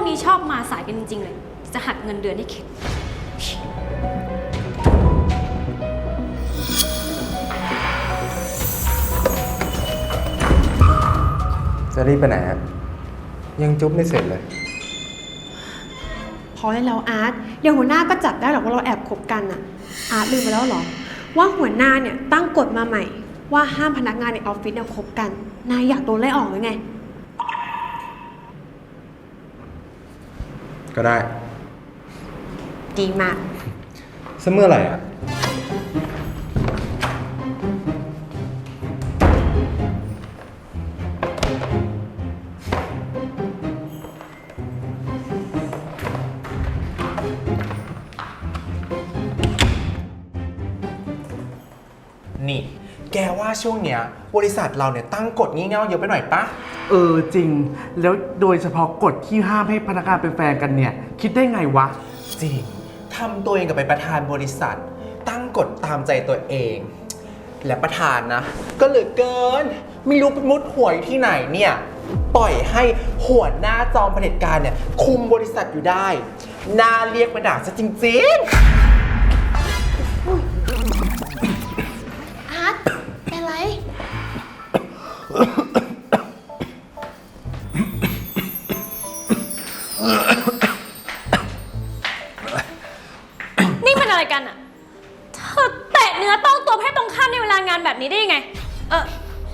กนี้ชอบมาสายกันจริงๆเลย จะหักเงินเดือนให้เข็ด จะรีบไปไหนอะยังจุ๊บไม่เสร็จเลย พอได้แล้วอาร์ตเดี๋ยวหัวหน้าก็จับได้หรอกว่าเราแอบคบกันอะอาร์ตลืมไปแล้วเหรอ ว่าหัวหน้าเนี่ยตั้งกฎมาใหม่ ว่าห้ามพนักงานในออฟฟิศเนี่ยคบกัน นายอยากโดนไล่ออกหรือไง ก็ได้ดีมากซะเมื่อไหร่อะนี่ แกว่าช่วงเนี้ย บริษัทเราเนี่ยตั้งกฎงี่เง่าเยอะไปหน่อยปะ เออจริง แล้วโดยเฉพาะกฎที่ห้ามให้พนักงานเป็นแฟนกันเนี่ย คิดได้ไงวะ จริงทำตัวเองกับเป็นประธานบริษัท ตั้งกฎตามใจตัวเอง และประธานนะ ก็เหลือเกิน ไม่รู้ไปมุดหัวอยู่ที่ไหนเนี่ย ปล่อยให้หัวหน้าจอมเผด็จการเนี่ย คุมบริษัทอยู่ได้น่าเรียกมาด่าซะจริง ๆ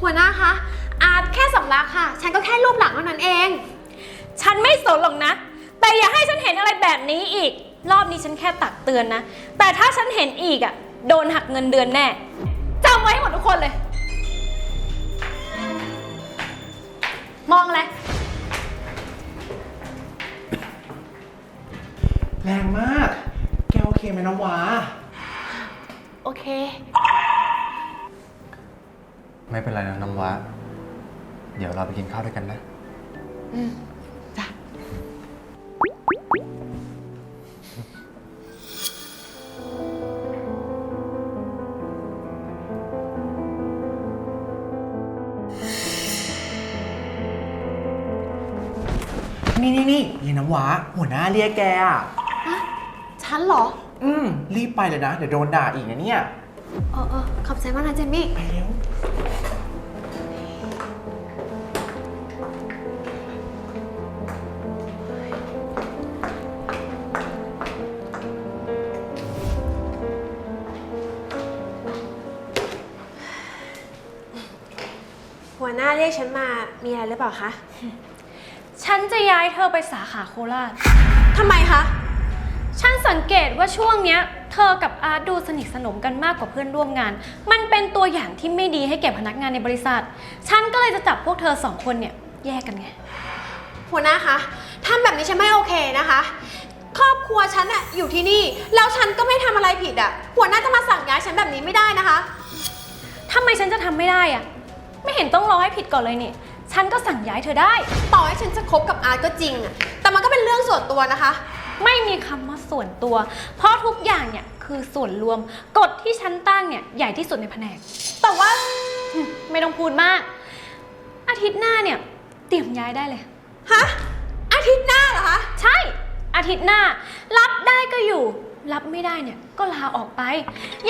หัวหน้าคะ อาร์ตแค่สำลักค่ะ ฉันก็แค่รูปหลังเท่านั้นเอง ฉันไม่สนหรอกนะ แต่อย่าให้ฉันเห็นอะไรแบบนี้อีก รอบนี้ฉันแค่ตักเตือนนะ แต่ถ้าฉันเห็นอีกอะโดนหักเงินเดือนแน่จำไว้ให้หมดทุกคนเลย มองอะไร แรงมาก แกโอเคไหมน้ำว้าโอเค ไม่เป็นไรนะน้ำว้า เดี๋ยวเราไปกินข้าวด้วยกันนะจ้ะ นี่นี่นี่ยายน้ำว้า หัวหน้าเรียกแกอะ ฉันเหรอ อืม รีบไปเลยนะ เดี๋ยวโดนด่าอีกนะเนี่ย เออเออขอบใจมากนะเจมี่ ไปเร็ว รียกฉันมา มีอะไรหรือเปล่าคะ ฉันจะย้ายเธอไปสาขาโคราช ทำไมคะ ฉันสังเกตว่าช่วงเนี้ย เธอกับอาร์ตดูสนิทสนมกันมากกว่าเพื่อนร่วมงาน มันเป็นตัวอย่างที่ไม่ดีให้แก่พนักงานในบริษัท ฉันก็เลยจะจับพวกเธอสองคนเนี่ยแยกกันไง หัวหน้าคะทำแบบนี้ฉันไม่โอเคนะคะ ครอบครัวฉันอะอยู่ที่นี่ แล้วฉันก็ไม่ทำอะไรผิดอะหัวหน้าจะมาสั่งย้ายฉันแบบนี้ไม่ได้นะคะ ทำไมฉันจะทำไม่ได้อะ ไม่เห็นต้องรอให้ผิดก่อนเลยนี่ ฉันก็สั่งย้ายเธอได้ ต่อให้ฉันจะคบกับอาร์ตก็จริงอะแต่มันก็เป็นเรื่องส่วนตัวนะคะ ไม่มีคำว่าส่วนตัว เพราะทุกอย่างเนี่ยคือส่วนรวม กฎที่ฉันตั้งเนี่ยใหญ่ที่สุดในแผนก แต่ว่าหึไม่ต้องพูดมาก อาทิตย์หน้าเนี่ยเตรียมย้ายได้เลย ฮะ อาทิตย์หน้าเหรอคะ ใช่ อาทิตย์หน้า รับได้ก็อยู่ รับไม่ได้เนี่ยก็ลาออกไป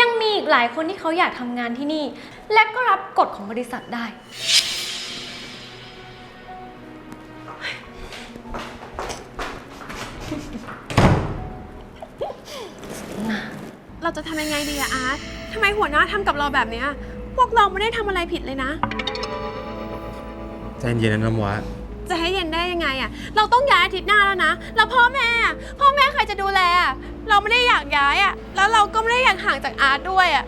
ยังมีอีกหลายคนที่เขาอยากทำงานที่นี่ และก็รับกฎของบริษัทได้ เราจะทำยังไงดีอะอาร์ตทำไมหัวหน้าทำกับเราแบบเนี้ยพวกเราไม่ได้ทำอะไรผิดเลยนะ ใจเย็นๆนะน้ำว้า จะให้เย็นได้ยังไงอะเราต้องย้ายอาทิตย์หน้าแล้วนะ แล้วพ่อแม่อะพ่อแม่ใครจะดูแลอะเราไม่ได้อยากย้ายอะแล้วเราก็ไม่ได้อยากห่างจากอาร์ตด้วยอะ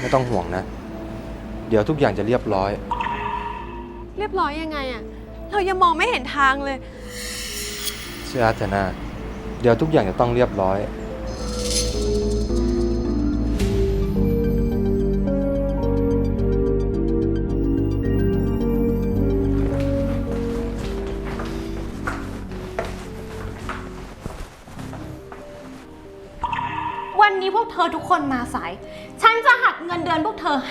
ไม่ต้องห่วงนะ เดี๋ยวทุกอย่างจะเรียบร้อย เรียบร้อยยังไงอะเรายังมองไม่เห็นทางเลย เชื่ออาร์ตเถอะนะเดี๋ยวทุกอย่างจะต้องเรียบร้อยื่อทุกคนมาสาย ฉันจะหักเงินเดือนพวกเธอ 5%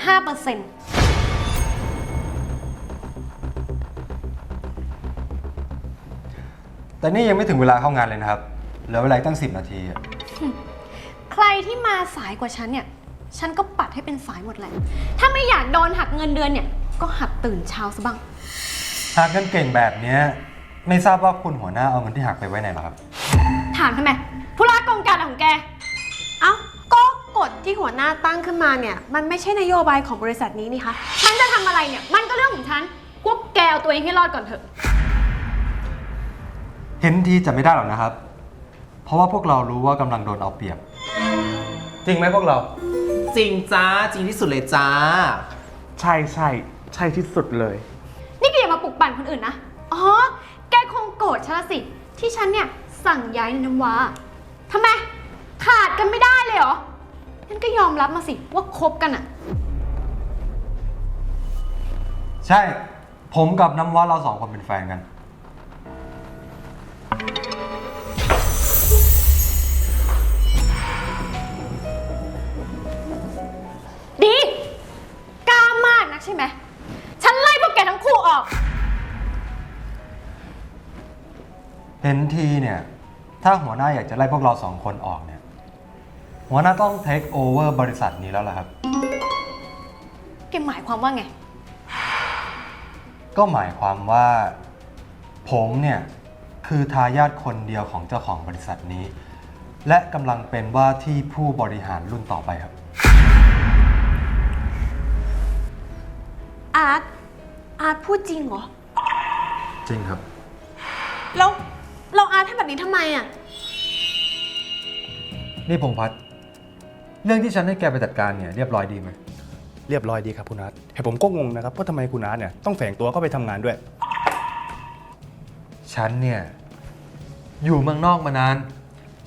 แต่นี่ยังไม่ถึงเวลาเข้างานเลยนะครับ เหลือเวลาตั้ง 10 นาทีใครที่มาสายกว่าฉันเนี่ย ฉันก็ปัดให้เป็นสายหมดแหละ ถ้าไม่อยากโดนหักเงินเดือนเนี่ย ก็หัดตื่นเช้าซะบ้าง หักเงินเก่งแบบเนี้ยไม่ทราบว่าคุณหัวหน้าเอาเงินที่หักไปไว้ไหนหรอครับ ถามทำไมธุระกองการของแก ที่หัวหน้าตั้งขึ้นมาเนี่ย มันไม่ใช่นโยบายของบริษัทนี้นี่คะฉันจะทำอะไรเนี่ย มันก็เรื่องของฉันพวกแกเอาตัวเองให้รอดก่อนเถอะ เห็นทีจะไม่ได้หรอกนะครับ เพราะว่าพวกเรารู้ว่ากำลังโดนเอาเปรียบ จริงไหมพวกเรา จริงจ้าจริงที่สุดเลยจ้า ใช่ใช่ใช่ที่สุดเลย นี่แกอย่ามาปลุกปั่นคนอื่นนะ อ๋อ แกคงโกรธฉันละสิ ที่ฉันเนี่ยสั่งย้ายในน้ำว้าทำไม ขาดกันไม่ได้เลยเหรอ งั้นก็ยอมรับมาสิว่าคบกันอะใช่ ผมกับน้ำว่าเราสองคนเป็นแฟนกัน ดีกล้ามากนักใช่ไหม ฉันไล่พวกแกทั้งคู่ออก เห็นทีเนี่ย ถ้าหัวหน้าอยากจะไล่พวกเราสองคนออกเนี่ย หัวหน้าต้องเทคโอเวอร์บริษัทนี้แล้วล่ะครับ แกหมายความว่าไง ก็หมายความว่า ผมเนี่ย คือทายาทคนเดียวของเจ้าของบริษัทนี้ และกำลังเป็นว่าที่ผู้บริหารรุ่นต่อไปครับ อาร์ต อาร์ตพูดจริงเหรอ จริงครับ แล้วเราอาร์ตทำแบบนี้ทำไมอะ นี่พงษ์พัฒน์ เรื่องที่ฉันให้แกไปจัดการเนี่ยเรียบร้อยดีไหมเรียบร้อยดีครับคุณอาร์ตแต่ผมก็งงนะครับว่าทำไมคุณอาร์ตเนี่ยต้องแฝงตัวเข้าไปทำงานด้วย ฉันเนี่ยอยู่เมืองนอกมานาน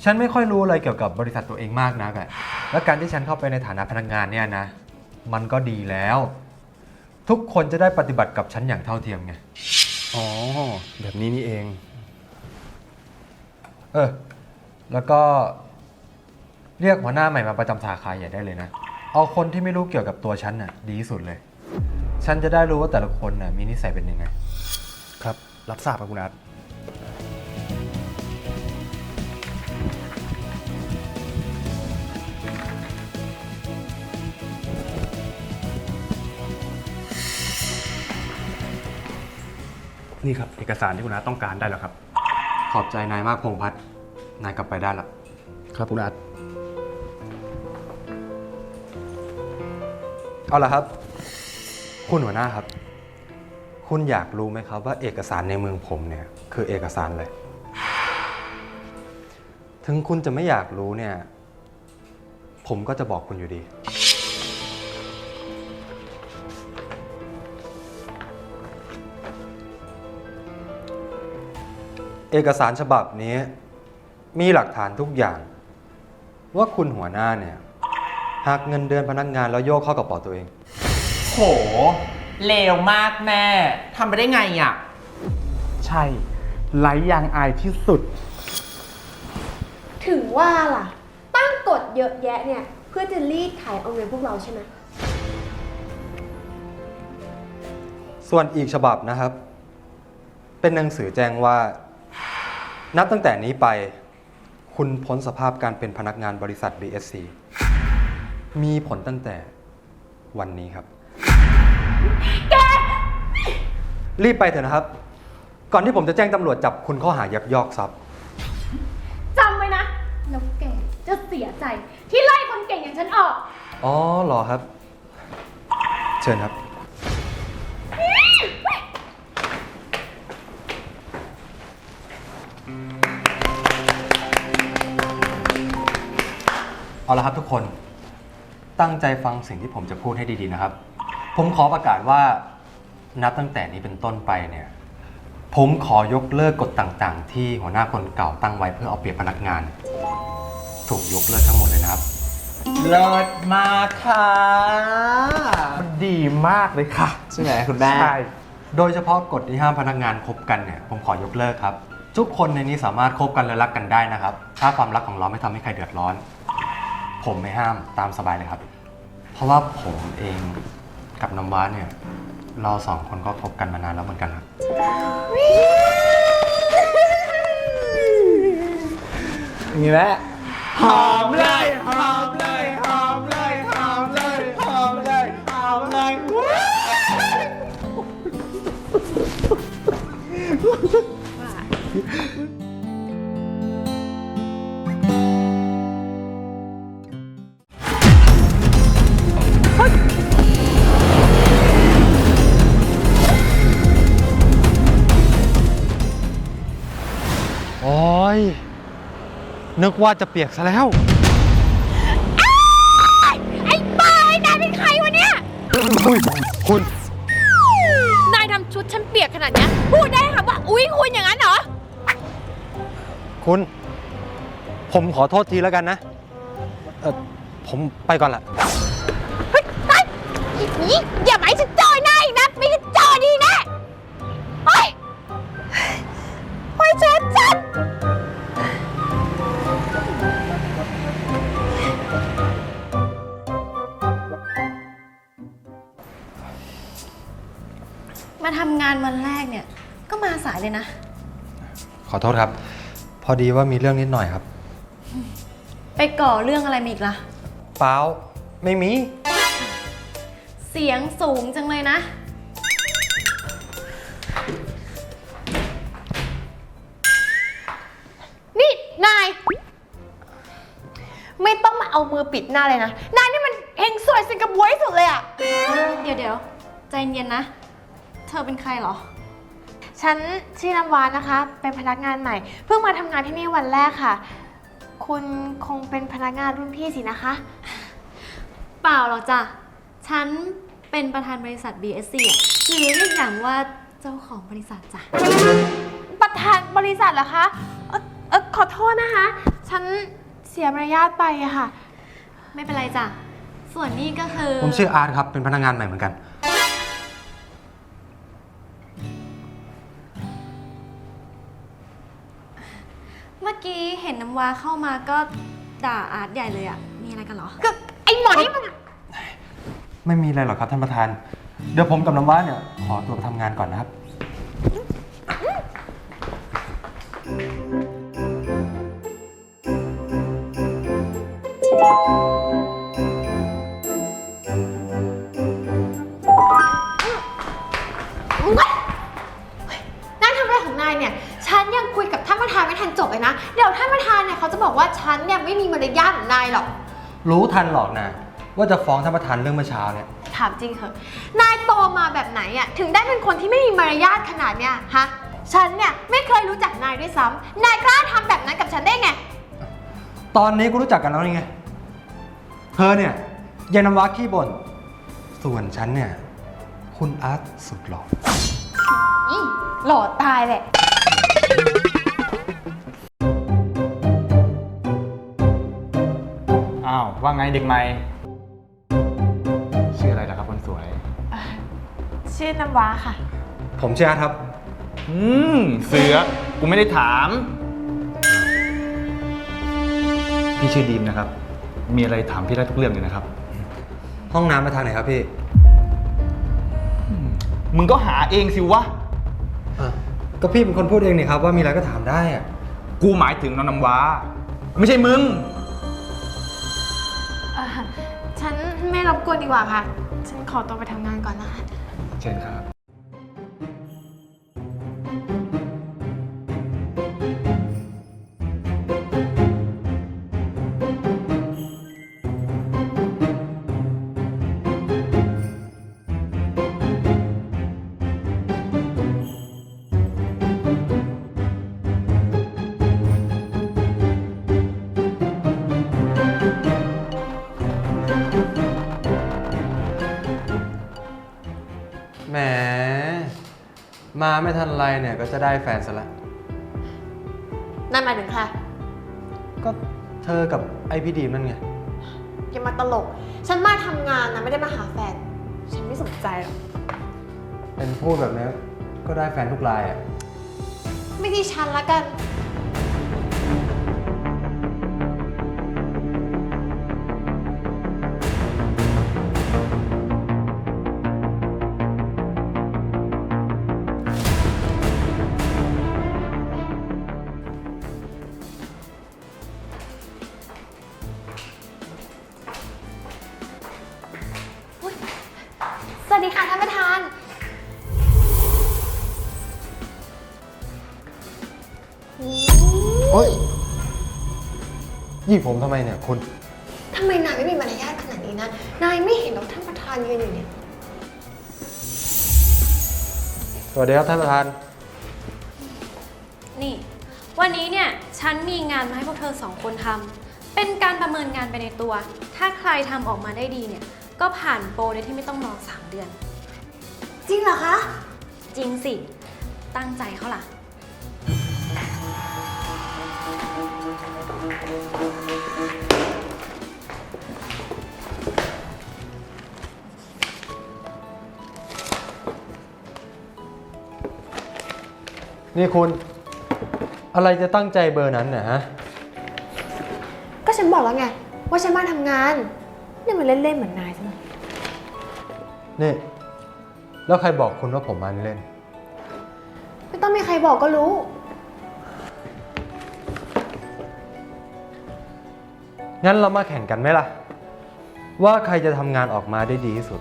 ฉันไม่ค่อยรู้อะไรเกี่ยวกับบริษัทตัวเองมากนักอะและการที่ฉันเข้าไปในฐานะพนักงานเนี่ยนะ มันก็ดีแล้ว ทุกคนจะได้ปฏิบัติกับฉันอย่างเท่าเทียมไง อ๋อ แบบนี้นี่เอง เออ แล้วก็ เรียกหัวหน้าใหม่มาประจำสาขาใหญ่ได้เลยนะ เอาคนที่ไม่รู้เกี่ยวกับตัวฉันน่ะดีที่สุดเลย ฉันจะได้รู้ว่าแต่ละคนน่ะมีนิสัยเป็นยังไง ครับ รับทราบครับคุณอาร์ตนี่ครับ เอกสารที่คุณอาร์ตต้องการได้แล้วครับ ขอบใจนายมากพงษ์พัฒน์นายกลับไปได้ละ ครับคุณอาร์ต เอาละครับ คุณหัวหน้าครับ คุณอยากรู้ไหมครับว่าเอกสารในเมืองผมเนี่ย คือเอกสารอะไร ถึงคุณจะไม่อยากรู้เนี่ย ผมก็จะบอกคุณอยู่ดี เอกสารฉบับนี้มีหลักฐานทุกอย่าง ว่าคุณหัวหน้าเนี่ย หักเงินเดือนพนักงานแล้วโยกเข้ากระเป๋าตัวเอง โห เลวมากแม่ ทำไปได้ไงอะ ใช่ไร้ยางอายที่สุด ถึงว่าล่ะ ตั้งกฎเยอะแยะเนี่ย เพื่อจะรีดไถเอาเงินพวกเราใช่ไหม ส่วนอีกฉบับนะครับ เป็นหนังสือแจ้งว่า นับตั้งแต่นี้ไป คุณพ้นสภาพการเป็นพนักงานบริษัท BSC มีผลตั้งแต่วันนี้ครับรีบไปเถอะนะครับ ก่อนที่ผมจะแจ้งตำรวจจับคุณข้อหายักยอกทรัพย์ จำไว้นะ แล้วแกจะเสียใจที่ไล่คนเก่งอย่างฉันออก อ๋อเหรอครับ เชิญครับ เอาละครับทุกคน ตั้งใจฟังสิ่งที่ผมจะพูดให้ดีๆนะครับ ผมขอประกาศว่านับตั้งแต่นี้เป็นต้นไปเนี่ย ผมขอยกเลิกกฎต่างๆ ที่หัวหน้าคนเก่าตั้งไว้เพื่อเอาเปรียบพนักงาน ถูกยกเลิกทั้งหมดเลยนะครับ เลิศมากค่ะ มันดีมากเลยค่ะ ใช่ไหมคุณแม่ใช่โดยเฉพาะกฎที่ห้ามพนักงานคบกันเนี่ยผมขอยกเลิกครับ ทุกคนในนี้สามารถคบกันและรักกันได้นะครับ ถ้าความรักของเราไม่ทำให้ใครเดือดร้อน ผมไม่ห้ามตามสบายเลยครับ เพราะว่าผมเองกับน้ำว้าเนี่ย เราสองคนก็พบกันมานานแล้วเหมือนกันครับ นี่แหละ หอมเลย ย นึกว่าจะเปียกซะแล้ว ไอ้บ้าไอ้นายเป็นใครวะเนี่ย อุ้ยคุณ นายทำชุดฉันเปียกขนาดเนี้ยพูดได้ค่ะว่า อุ๊ยคุณอย่างนั้นเหรอ คุณ ผมขอโทษทีแล้วกันนะ เออผมไปก่อนละ เฮ้ยไปนี่อย่ามาให้ฉันาทำงานวันแรกเนี่ย ก็มาสายเลยนะ ขอโทษครับ พอดีว่ามีเรื่องนิดหน่อยครับ ไปก่อเรื่องอะไรมาอีกล่ะ เปล่าไม่มี เสียงสูงจังเลยนะ นี่ นาย ไม่ต้องมาเอามือปิดหน้าเลยนะ นายนี่มันเฮงสวยสิงกระบวยที่สุดเลยอะ เดี๋ยวเดี๋ยวใจเย็นนะ เธอเป็นใครเหรอ ฉันชื่อน้ำวานนะคะ เป็นพนักงานใหม่ เพิ่งมาทำงานที่นี่วันแรกค่ะ คุณคงเป็นพนักงานรุ่นพี่สินะคะ เปล่าหรอกจ้ะ ฉันเป็นประธานบริษัท BSC อะหรือเรียกอย่างว่าเจ้าของบริษัทจ้ะ ประธานบริษัทเหรอคะเออเออขอโทษนะคะ ฉันเสียมารยาทไปอะค่ะ ไม่เป็นไรจ้ะ ส่วนนี้ก็คือ ผมชื่ออาร์ตครับ เป็นพนักงานใหม่เหมือนกัน กี้เห็นน้ำว้าเข้ามาก็ด่าอาร์ตใหญ่เลยอะมีอะไรกันเหรอ ก็ไอหมอนี่มันไม่มีอะไรหรอกครับท่านประธาน เดี๋ยวผมกับน้ำว้าเนี่ยขอตัวไปทำงานก่อนนะครับน เลยนะ เดี๋ยวท่านประธานเนี่ยเขาจะบอกว่าฉันเนี่ยไม่มีมารยาทเหมือนนายหรอก รู้ทันหรอกนะ ว่าจะฟ้องท่านประธานเรื่องเมื่อเช้าเนี่ย ถามจริงเถอะ นายโตมาแบบไหนอะถึงได้เป็นคนที่ไม่มีมารยาทขนาดเนี้ยฮะ ฉันเนี่ยไม่เคยรู้จักนายด้วยซ้ำนายกล้าทำแบบนั้นกับฉันได้ไง ตอนนี้กูรู้จักกันแล้วนี่ไง เธอเนี่ยยายน้ำว้าขี้บ่น ส่วนฉันเนี่ย คุณอาร์ตสุดหล่ออีหล่อตายแหละ อ้าว ว่าไงเด็กใหม่ ชื่ออะไรล่ะครับคนสวย ชื่อน้ำว้าค่ะ ผมชื่ออาร์ตครับ อืม เสือ กูไม่ได้ถาม พี่ชื่อดีมนะครับ มีอะไรถามพี่ได้ทุกเรื่องเลยนะครับ ห้องน้ำไปทางไหนครับพี่มึงก็หาเองสิวะ อะก็พี่เป็นคนพูดเองนี่ครับว่ามีอะไรก็ถามได้อะ กูหมายถึงน้องน้ำว้า ไม่ใช่มึงเอ่อ ฉันไม่รบกวนดีกว่าค่ะ ฉันขอตัวไปทำงานก่อนนะคะ เชิญครับ ไม่ทันไรเนี่ยก็จะได้แฟนซะละ นั่นหมายถึงใครก็เธอกับไอพี่ดีมนั่นไง อย่ามาตลก ฉันมาทำงานนะไม่ได้มาหาแฟน ฉันไม่สนใจหรอก เป็นพูดแบบนี้ก็ได้แฟนทุกรายอะ ไม่ใช่ฉันละกัน ดีค่ะท่านประธานโอ๊ยหยิบผมทำไมเนี่ยคุณ ทำไมนายไม่มีมารยาทขนาดนี้นะ นายไม่เห็นหรอกท่านประธานยืนอยู่เนี่ย สวัสดีครับท่านประธาน นี่ วันนี้เนี่ย ฉันมีงานมาให้พวกเธอสองคนทำเป็นการประเมินงานไปในตัว ถ้าใครทำออกมาได้ดีเนี่ย ก็ผ่านโปรโดยที่ไม่ต้องรอ3 เดือน จริงเหรอคะ จริงสิ ตั้งใจเขาล่ะ นี่คุณ อะไรจะตั้งใจเบอร์นั้นเนี่ยฮะ ก็ฉันบอกแล้วไง ว่าฉันมาทำงาน นี่มันเล่นๆเหมือนนายซะหน่อยนี่ แล้วใครบอกคุณว่าผมมาเล่น ไม่ต้องมีใครบอกก็รู้ งั้นเรามาแข่งกันไหมล่ะ ว่าใครจะทำงานออกมาได้ดีที่สุด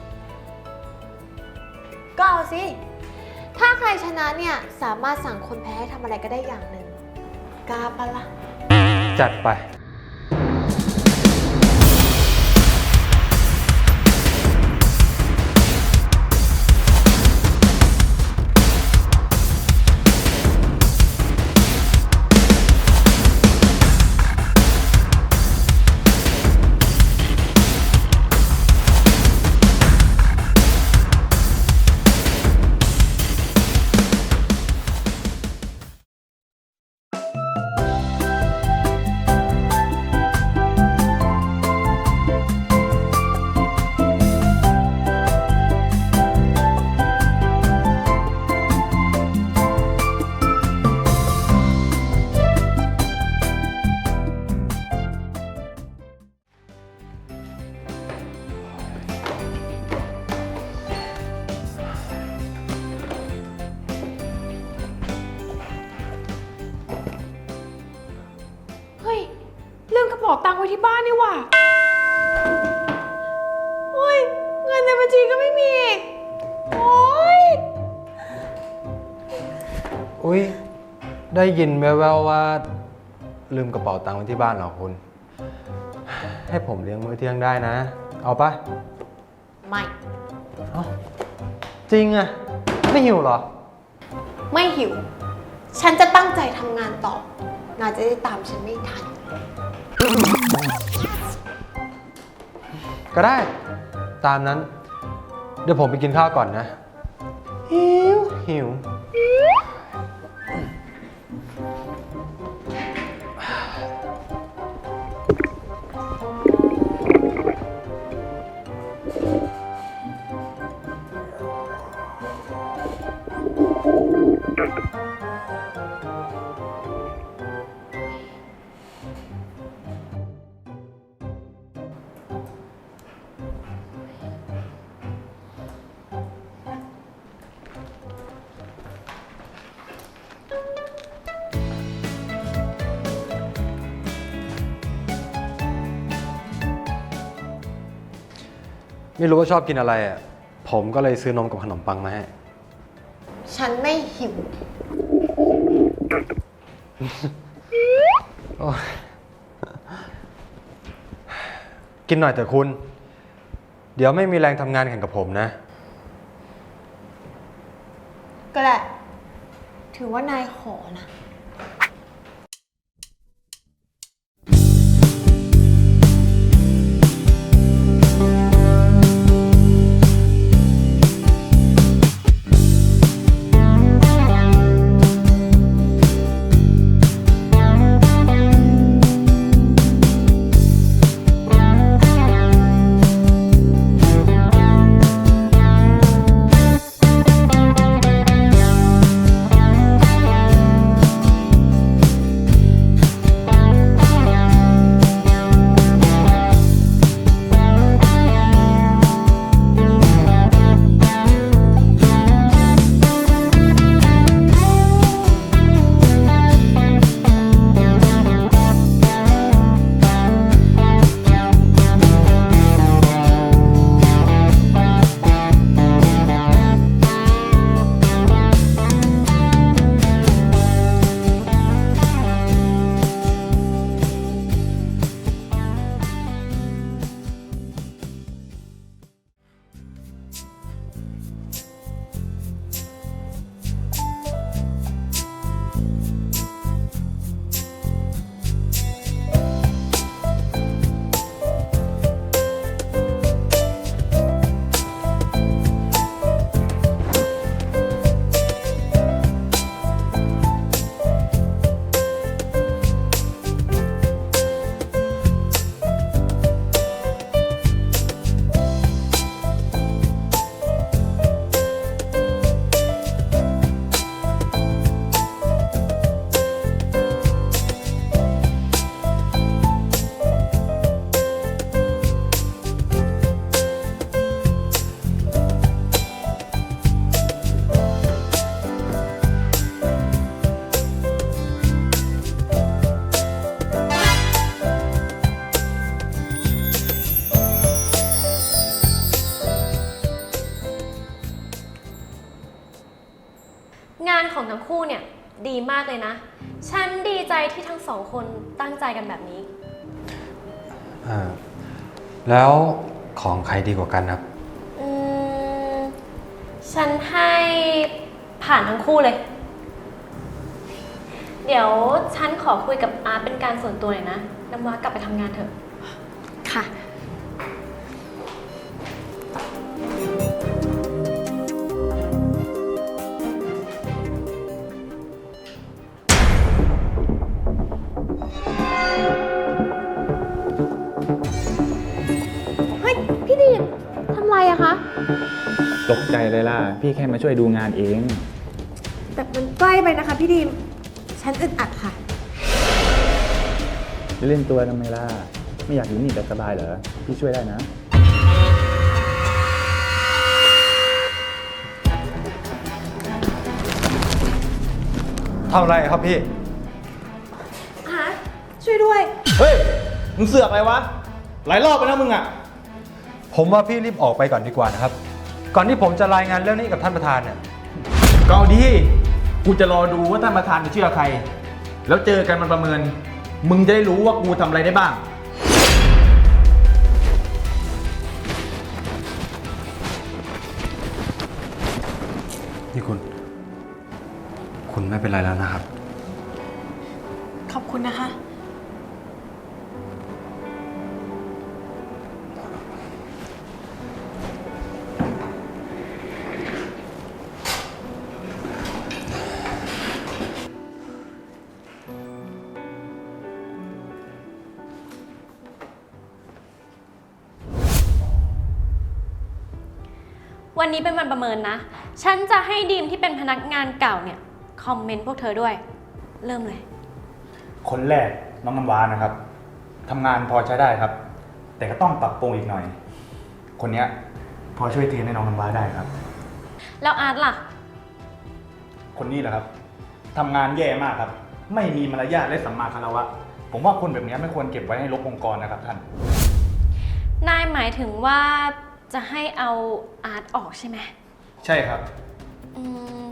ก็เอาสิ ถ้าใครชนะเนี่ยสามารถสั่งคนแพ้ให้ทำอะไรก็ได้อย่างหนึ่งกล้าปะล่ะ จัดไป ได้ยินแว่วๆว่า ลืมกระเป๋าตังค์ไว้ที่บ้านเหรอคุณ ให้ผมเลี้ยงมื้อเที่ยงได้นะ เอาปะไม่ เอ้าจริงอะไม่หิวเหรอ ไม่หิว ฉันจะตั้งใจทำงานต่อ นายจะได้ตามฉันไม่ทัน ก็ได้ ตามนั้น เดี๋ยวผมไปกินข้าวก่อนนะ หิวหิว ไม่รู้ว่าชอบกินอะไรอะ ผมก็เลยซื้อนมกับขนมปังมาให้ ฉันไม่หิว โอ้ยกินหน่อยแต่คุณ เดี๋ยวไม่มีแรงทำงานแข่งกับผมนะ ก็แหละ ถือว่านายขอนะ ของทั้งคู่เนี่ยดีมากเลยนะ ฉันดีใจที่ทั้งสองคนตั้งใจกันแบบนี้ อ่าแล้วของใครดีกว่ากันครับ อืม ฉันให้ผ่านทั้งคู่เลย เดี๋ยวฉันขอคุยกับอาร์ตเป็นการส่วนตัวหน่อยนะน้ำว้ากลับไปทำงานเถอะค่ะ พี่แค่มาช่วยดูงานเอง แต่มันใกล้ไปนะคะพี่ดีมฉันอึดอัดค่ะ เล่นตัวทำไมล่ะ ไม่อยากอยู่นี่แต่สบายเหรอ พี่ช่วยได้นะ ทำอะไรครับพี่อาร์ตช่วยด้วย เฮ้ย มึงเสือกอะไรวะ หลายรอบไปแล้วมึงอะ ผมว่าพี่รีบออกไปก่อนดีกว่านะครับ ก่อนที่ผมจะรายงานเรื่องนี้กับท่านประธานเนี่ยก็เอาดีกูจะรอดูว่าท่านประธานจะเชื่อใคร แล้วเจอกันมันประเมิน มึงจะได้รู้ว่ากูทำอะไรได้บ้าง นี่คุณ คุณไม่เป็นไรแล้วนะครับ ขอบคุณนะคะ วันนี้เป็นวันประเมินนะ ฉันจะให้ดีมที่เป็นพนักงานเก่าเนี่ยคอมเมนต์พวกเธอด้วย เริ่มเลย คนแรกน้องน้ำว้านะครับทำงานพอใช้ได้ครับ แต่ก็ต้องปรับปรุงอีกหน่อย คนเนี้ยพอช่วยเทรนให้น้องน้ำว้าได้ครับ แล้วอาร์ตล่ะ คนนี้แหละครับทำงานแย่มากครับ ไม่มีมารยาทและสัมมาคารวะ ผมว่าคนแบบเนี้ยไม่ควรเก็บไว้ให้ลบองค์กรนะครับท่าน นายหมายถึงว่า จะให้เอาอาร์ตออกใช่ไหมใช่ครับอืม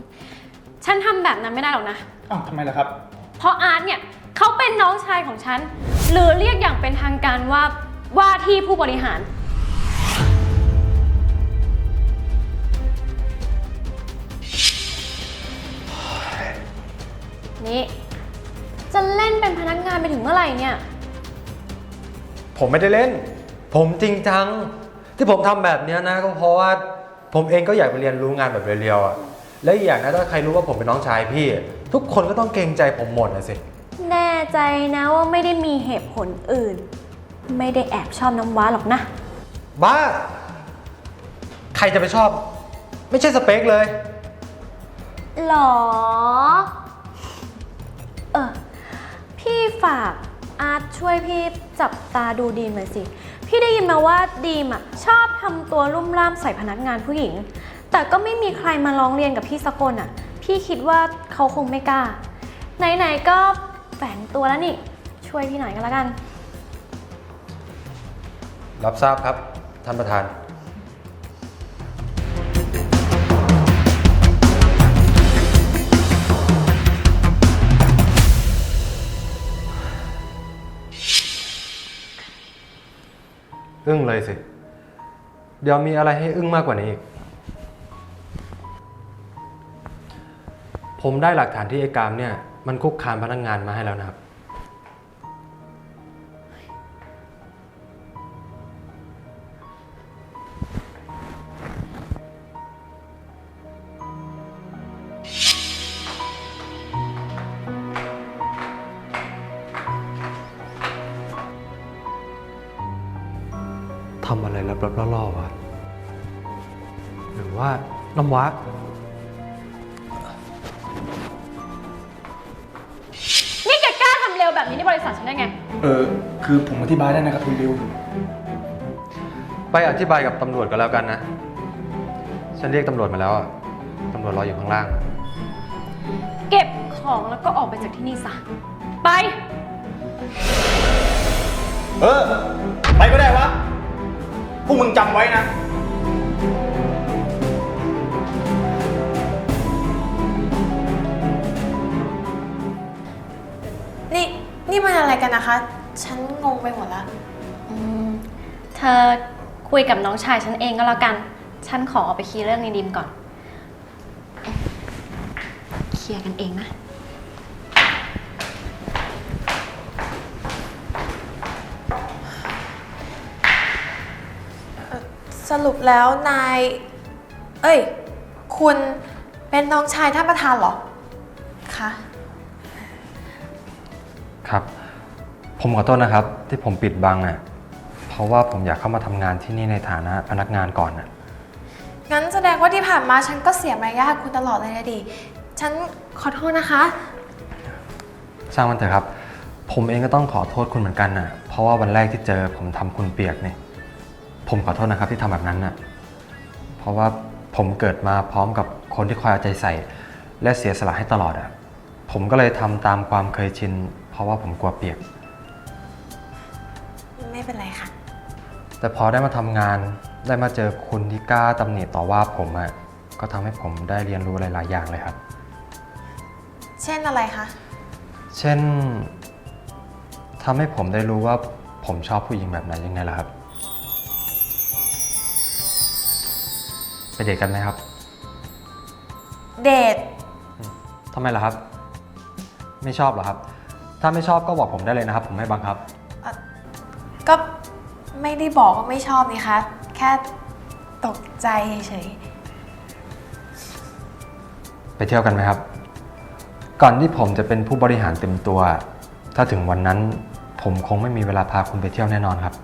ฉันทำแบบนั้นไม่ได้หรอกนะ อ้าวทำไมล่ะครับ เพราะอาร์ตเนี่ยเขาเป็นน้องชายของฉัน หรือเรียกอย่างเป็นทางการว่าว่าที่ผู้บริหาร นี่ จะเล่นเป็นพนักงานไปถึงเมื่อไหร่เนี่ย ผมไม่ได้เล่น ผมจริงจัง ที่ผมทำแบบเนี้ยนะก็เพราะว่าผมเองก็อยากไปเรียนรู้งานแบบเรียวๆอะและอีกอย่างนะถ้าใครรู้ว่าผมเป็นน้องชายพี่ ทุกคนก็ต้องเกรงใจผมหมดนะสิแน่ใจนะว่าไม่ได้มีเหตุผลอื่น ไม่ได้แอบชอบน้ำว้าหรอกนะ บ้า ใครจะไปชอบ ไม่ใช่สเปคเลยหรอ เออ พี่ฝากอาร์ตช่วยพี่จับตาดูดีมหน่อยสิ พี่ได้ยินมาว่าดีมอะชอบทำตัวลุ่มล่ามใส่พนักงานผู้หญิง แต่ก็ไม่มีใครมาร้องเรียนกับพี่สักคนอะ พี่คิดว่าเขาคงไม่กล้า ไหนๆก็แฝงตัวแล้วนี่ ช่วยพี่หน่อยก็แล้วกัน รับทราบครับท่านประธาน อึ้งเลยสิ เดี๋ยวมีอะไรให้อึ้งมากกว่านี้อีก ผมได้หลักฐานที่ไอ้กามเนี่ย มันคุกคามพนักงานมาให้แล้วนะครับำว้านี่แกกล้าทำเร็วแบบนี้ในบริษัทฉันได้ไง เออ คือผมอธิบายได้นะครับคุณบิว ไปอธิบายกับตำรวจก็แล้วกันนะ ฉันเรียกตำรวจมาแล้วอะตำรวจรออยู่ข้างล่าง เก็บของแล้วก็ออกไปจากที่นี่ซะ ไป เออ ไปก็ได้วะ พวกมึงจำไว้นะ นี่มันอะไรกันนะคะ ฉันงงไปหมดแล้วอืมเธอคุยกับน้องชายฉันเองก็แล้วกัน ฉันขอเอาไปเคลียร์เรื่องในดิมก่อน เคลียร์กันเองนะ สรุปแล้วนาย เอ้ย คุณเป็นน้องชายท่านประธานเหรอ ผมขอโทษนะครับ ที่ผมปิดบังอะเพราะว่าผมอยากเข้ามาทำงานที่นี่ในฐานะพนักงานก่อนอะ งั้นแสดงว่าที่ผ่านมาฉันก็เสียมารยาทคุณตลอดเลยนะดิ ฉันขอโทษนะคะ ช่างมันเถอะครับ ผมเองก็ต้องขอโทษคุณเหมือนกันน่ะ เพราะว่าวันแรกที่เจอผมทำคุณเปียกเนี่ยผมขอโทษนะครับที่ทำแบบนั้นน่ะ เพราะว่าผมเกิดมาพร้อมกับคนที่คอยเอาใจใส่ และเสียสละให้ตลอดอะ ผมก็เลยทำตามความเคยชิน เพราะว่าผมกลัวเปียกไม่ เป็นไรค่ะ แต่พอได้มาทำงานได้มาเจอคุณที่กล้าตำหนิต่อว่าผมอะก็ทำให้ผมได้เรียนรู้หลายๆอย่างเลยครับ เช่นอะไรคะ เช่นทำให้ผมได้รู้ว่าผมชอบผู้หญิงแบบไหนยังไงล่ะครับไปเดทกันไหมครับเดททำไมล่ะครับ ไม่ชอบเหรอครับ ถ้าไม่ชอบก็บอกผมได้เลยนะครับ ผมไม่บังคับก็ ไม่ได้บอกว่าไม่ชอบนี่คะ แค่ตกใจเฉยไปเที่ยวกันไหมครับ ก่อนที่ผมจะเป็นผู้บริหารเต็มตัว ถ้าถึงวันนั้นผมคงไม่มีเวลาพาคุณไปเที่ยวแน่นอนครับ